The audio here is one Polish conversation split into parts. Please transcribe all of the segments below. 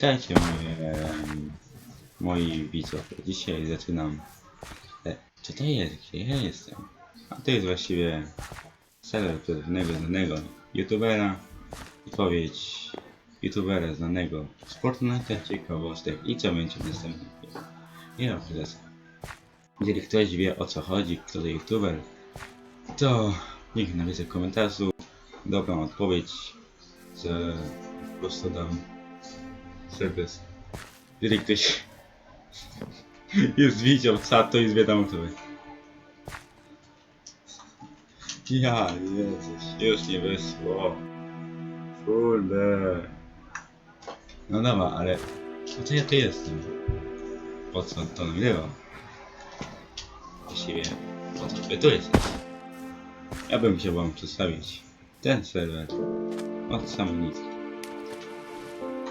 Witajcie moje, moi widzowie. Dzisiaj zaczynam... E, co to jest? Gdzie ja jestem? A to jest właściwie serwer pewnego znanego youtubera. Odpowiedź youtubera znanego z Fortnite'a, ciekawostek i co będzie w następnym filmie. O prezesa. Jeżeli ktoś wie o co chodzi, kto to youtuber, to niech napisze w komentarzu dobrą odpowiedź, że po prostu dam serwis. Jeżeli ktoś już widział co, to już wiadomo kto jest. Ja, Jezus, już nie wyszło. Kurde. No dobra, ale po co ja tu jestem? Po co to nagrywam? Właściwie, po co wy tu jesteś? Ja bym chciał wam przedstawić ten serwer od samonicy.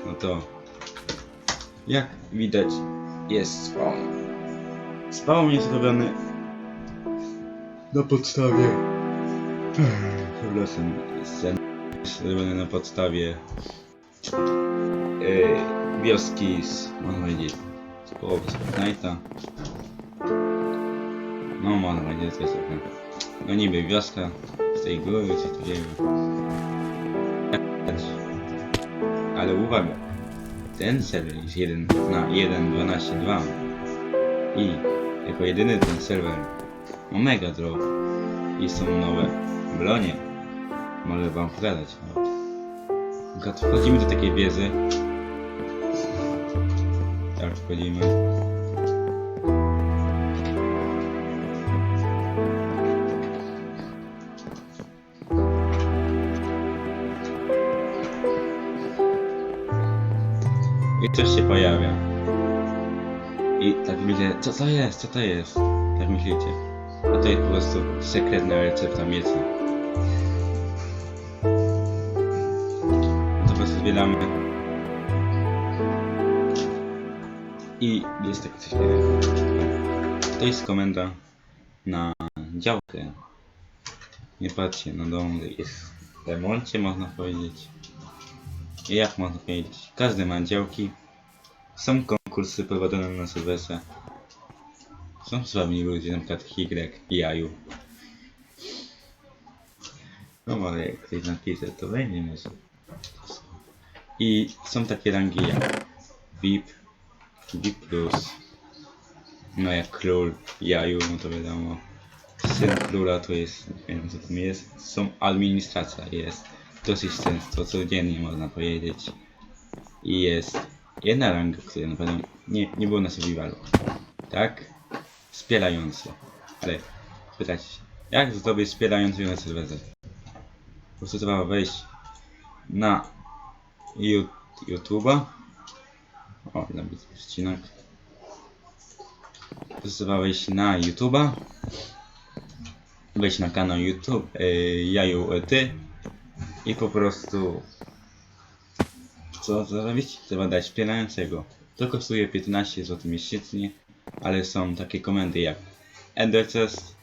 No to jak widać jest spawn. Spawn jest robiony na podstawie przepraszam jest robiony na podstawie yy, wioski z można powiedzieć z połowy Fortnite'a no można powiedzieć to jest trochę no niby wioska z tej góry czy takiego ale uwaga ten serwer jest 1 na 1.12.2 i jako jedyny ten serwer ma mega drop i są nowe bronie. Mogę wam pokazać wchodzimy do takiej wieży. Tak, wchodzimy. I coś się pojawia. I tak myślę, co to jest, co to jest? Tak myślicie. A to jest po prostu sekretna recepta mieca. To po prostu zbieramy. I jest takie coś takiego. To jest komenda na działkę. Nie patrzcie, na dom jest w remoncie, można powiedzieć. Jak można powiedzieć, każdy ma działki. Są konkursy prowadzone na Sylwestrze. Są sławni ludzie, przykład Higrek i Jaju. No ale jak ktoś napisze, to weźmiemy sobie. I są takie rangi jak VIP, VIP+, no jak Król, Jaju, no to wiadomo. Syn Króla to jest, nie wiem co tam jest, są administracja, jest dosyć często, codziennie można powiedzieć. I jest jedna ranga, której na pewno nie, nie było na survivalu. Tak? Wspierający. Ale pytać się, jak zdobyć wspierający na serwerze? Po prostu trzeba wejść na YouTube'a. O, nabić przecinek. Po prostu trzeba wejść na YouTube'a. Wejść na kanał YouTube yy, Jaju Ty i po prostu co zrobić? Trzeba dać wspierającego. To kosztuje 15 zł miesięcznie, ale są takie komendy jak Ender Chest,